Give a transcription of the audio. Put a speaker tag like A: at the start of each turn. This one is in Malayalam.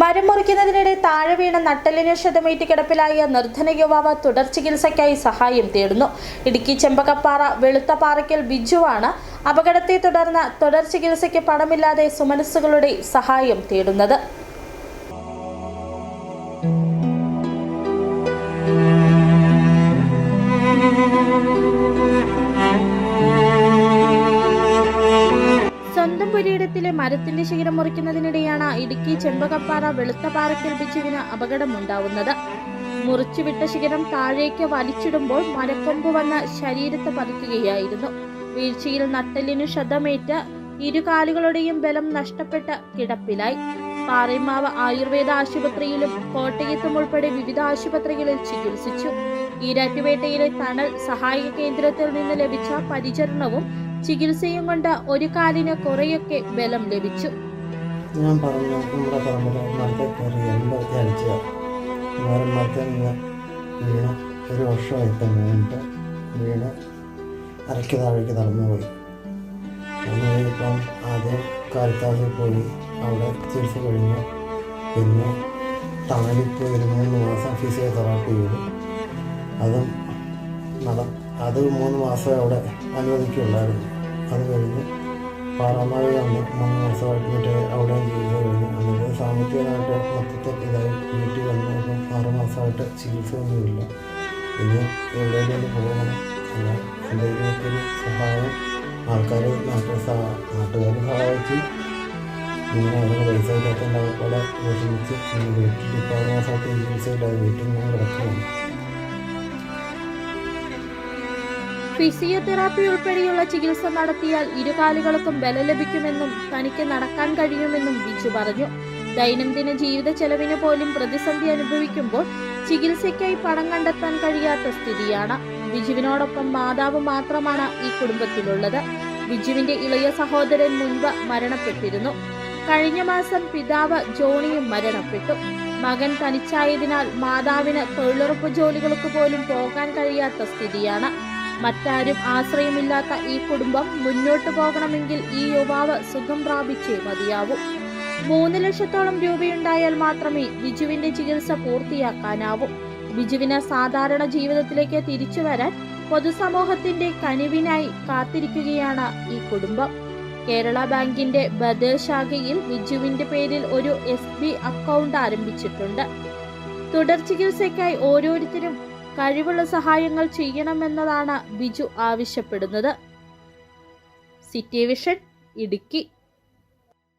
A: മരം മുറിക്കുന്നതിനിടെ താഴെ വീണ നട്ടലിന് ക്ഷതമേറ്റ് കിടപ്പിലായ നിർധന യുവാവ് തുടർ ചികിത്സയ്ക്കായി സഹായം തേടുന്നു. ഇടുക്കി ചെമ്പകപ്പാറ വെളുത്തപ്പാറയ്ക്കൽ ബിജുവാണ് അപകടത്തെ തുടർന്ന് തുടർ ചികിത്സയ്ക്ക് പണമില്ലാതെ സുമനസ്സുകളുടെ സഹായം തേടുന്നത്. മരത്തിന്റെ ശിഖരം മുറിക്കുന്നതിനിടെയാണ് ഇടുക്കി ചെമ്പകപ്പാറ വെളുത്തപ്പാറയ്ക്കൽ ബിജുവിന് അപകടമുണ്ടാവുന്നത്. മുറിച്ചുവിട്ട ശിഖരം താഴേക്ക് വലിച്ചിടുമ്പോൾ മരക്കൊമ്പ് വന്ന് ശരീരത്തെ പതിക്കുകയായിരുന്നു. വീഴ്ചയിൽ നട്ടലിനു ക്ഷതമേറ്റ് ഇരുകാലുകളുടെയും ബലം നഷ്ടപ്പെട്ട് കിടപ്പിലായി. പാറയമാവ് ആയുർവേദ ആശുപത്രിയിലും കോട്ടയത്തും ഉൾപ്പെടെ വിവിധ ആശുപത്രികളിൽ ചികിത്സിച്ചു. ഈരാറ്റുപേട്ടയിലെ തണൽ സഹായ കേന്ദ്രത്തിൽ നിന്ന് ലഭിച്ച പരിചരണവും ചികിത്സയും കൊണ്ട് ഒരു കാലിന് കുറെയൊക്കെ ബലം ലഭിച്ചു.
B: ഞാൻ പറഞ്ഞു നമ്മുടെ പറമ്പിൽ മരത്തെ കയറി എൺപത്തി അടിച്ച മരം മരത്തിൽ നിന്ന് വീണ് ഒരു വർഷമായിട്ട് വീണിട്ട് വീണ് അരയ്ക്ക് താഴേക്ക് നടന്നുപോയി. ഇപ്പം ആദ്യം കാരിത്താസിൽ പോയി അവിടെ ചികിത്സ കഴിഞ്ഞു. പിന്നെ തണലിൽ ഒരു മൂന്ന് മാസം ഫിസിയോതെറാപ്പി ചെയ്തു. അതും നട അത് മൂന്ന് മാസം അവിടെ അനുവദിക്കുള്ളായിരുന്നു അത് കഴിഞ്ഞ് പാറമാഴ വന്ന് മൂന്ന് മാസമായിട്ട് മറ്റേ അവിടെ ചികിത്സ കഴിഞ്ഞു അങ്ങനെ സാമ്പത്തികമായിട്ട് മൊത്തത്തിൽ ഇതായി വീട്ടിൽ വന്ന് ഇപ്പം ആറ് മാസമായിട്ട് ചികിത്സ ഒന്നുമില്ല ഇനി എവിടെയെങ്കിലും പോകണം. അല്ല എന്തെങ്കിലുമൊക്കെ ഒരു സഹായം ആൾക്കാർ നാട്ടിൽ നാട്ടുകാർ സഹായിച്ച് ഇങ്ങനെ അതിന് പൈസ ഇല്ലാത്തതുപോലെ വിഷമിച്ച് ഇനി വീട്ടിൽ ഇപ്പോൾ ആറ് മാസമായിട്ട് ചികിത്സയില്ലാതെ വീട്ടിൽ ഞാൻ കിടക്കുകയാണ്
A: ഫിസിയോതെറാപ്പി ഉൾപ്പെടെയുള്ള ചികിത്സ നടത്തിയാൽ ഇരുകാലുകൾക്കും ബലം ലഭിക്കുമെന്നും തനിക്ക് നടക്കാൻ കഴിയുമെന്നും ബിജു പറഞ്ഞു. ദൈനംദിന ജീവിത ചെലവിന് പോലും പ്രതിസന്ധി അനുഭവിക്കുമ്പോൾ ചികിത്സയ്ക്കായി പണം കണ്ടെത്താൻ കഴിയാത്ത സ്ഥിതിയാണ്. ബിജുവിനോടൊപ്പം മാതാവ് മാത്രമാണ് ഈ കുടുംബത്തിലുള്ളത്. ബിജുവിന്റെ ഇളയ സഹോദരൻ മുൻപ് മരണപ്പെട്ടിരുന്നു. കഴിഞ്ഞ മാസം പിതാവ് ജോണിയും മരണപ്പെട്ടു. മകൻ തനിച്ചായതിനാൽ മാതാവിന് തൊഴിലുറപ്പ് ജോലികൾക്ക് പോലും പോകാൻ കഴിയാത്ത സ്ഥിതിയാണ്. മറ്റാരും ആശ്രയമില്ലാത്ത ഈ കുടുംബം മുന്നോട്ട് പോകണമെങ്കിൽ ഈ യുവാവ് സുഖം പ്രാപിച്ചേ മതിയാവൂ. മൂന്ന് ലക്ഷത്തോളം രൂപയുണ്ടായാൽ മാത്രമേ ബിജുവിന്റെ ചികിത്സ പൂർത്തിയാക്കാനാവൂ. ബിജുവിന് സാധാരണ ജീവിതത്തിലേക്ക് തിരിച്ചു വരാൻ പൊതുസമൂഹത്തിന്റെ കനിവിനായി കാത്തിരിക്കുകയാണ് ഈ കുടുംബം. കേരള ബാങ്കിന്റെ ബദൽ ശാഖയിൽ ബിജുവിന്റെ പേരിൽ ഒരു എസ് ബി അക്കൗണ്ട് ആരംഭിച്ചിട്ടുണ്ട്. തുടർ ചികിത്സയ്ക്കായി ഓരോരുത്തരും കഴിവുള്ള സഹായങ്ങൾ ചെയ്യണമെന്നതാണ് ബിജു ആവശ്യപ്പെടുന്നത്. City Vision Idukki.